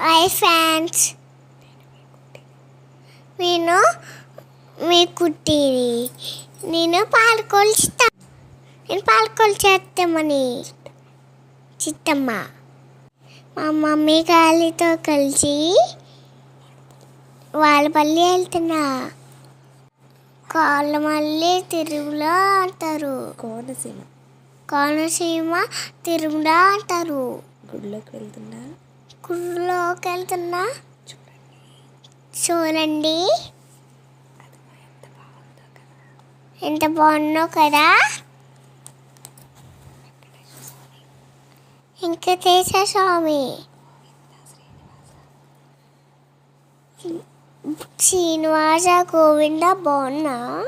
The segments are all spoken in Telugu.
హాయ్ ఫ్యాన్స్ నేను మీ కుట్టిని. నేను పాలకోలు చిత్త నేను పాలకోలు చేస్తామని చిత్తమ్మ. మా మమ్మీ గాలితో కలిసి వాళ్ళపల్లి వెళ్తున్నా. కాళ్ళ మళ్ళీ తిరుమల అంటారు. కోనసీమ. కోనసీమ తిరుమల అంటారు. గుడిలోకి వెళ్తున్నా గుళ్ళోకి వెళ్తున్నా చూడండి. ఎంత బాగుందో కదా? కదా వెంకటేశ స్వామి? శ్రీనివాస గోవింద బాగున్నా?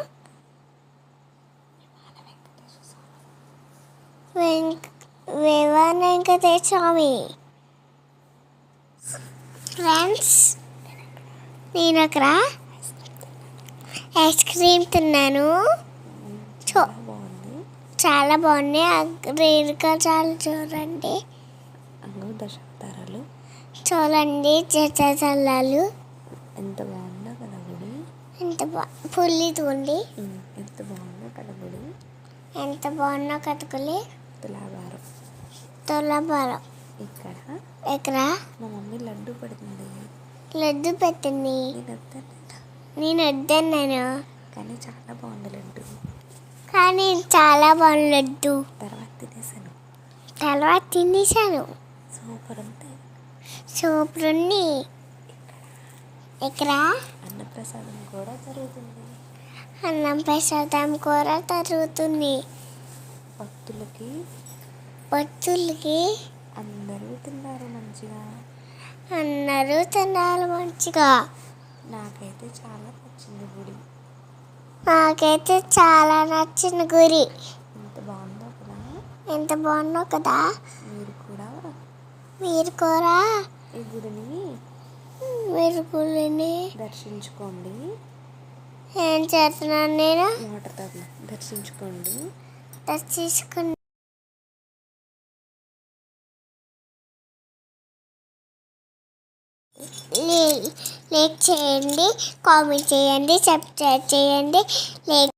వెంక వేవాన వెంకటేశ స్వామి? ఫ్రెండ్స్ నేను అక్కడ ఐస్ క్రీమ్ తిన్నాను. చూ చాలా బాగున్నాయి. రేణుకా చాలా చూడండి. దశావతారాలు చూడండి జతలు ఎంత బాగుందో కదా గుడి ఎంత బా పుల్లి తోండి ఎంత బాగుందో కదా గుడి ఎంత బాగున్నా కతుకులి తులాభారం. తొలబరం ఇక్కడ ఇక్కడ మా మమ్మీ లడ్డు పడుతుంది. లడ్డు పెట్టింది. నేను వద్దాను నేను వద్దన్నాను. కానీ చాలా బాగుంది లడ్డు. కానీ చాలా బాగుంది లడ్డు. తర్వాత తినేసాను. తర్వాత తినేసాను. సూపర్ ఉంది సూపర్ ఉంది. ఇక్కడ అన్నప్రసాదం కూడా జరుగుతుంది. అన్నం ప్రసాదం కూర తరుగుతుంది భక్తులకి భక్తులకి అందరూ తిన్నారు మంచిగా? అందరూ తినాలి మంచిగా. నాకైతే చాలా నచ్చింది గుడి. నాకైతే చాలా నచ్చిన గురి ఎంత బాగుందో కదా? ఎంత బాగుందో కదా? మీరు కూడా మీరు కూడా? ఈ గుడిని మీరు గుడిని దర్శించుకోండి. ఏం చేస్తున్నాను నేను? వాటర్ దర్శించుకోండి. దర్శించుకుని లైక్ చేయండి కామెంట్ చేయండి సబ్స్క్రైబ్ చేయండి లైక్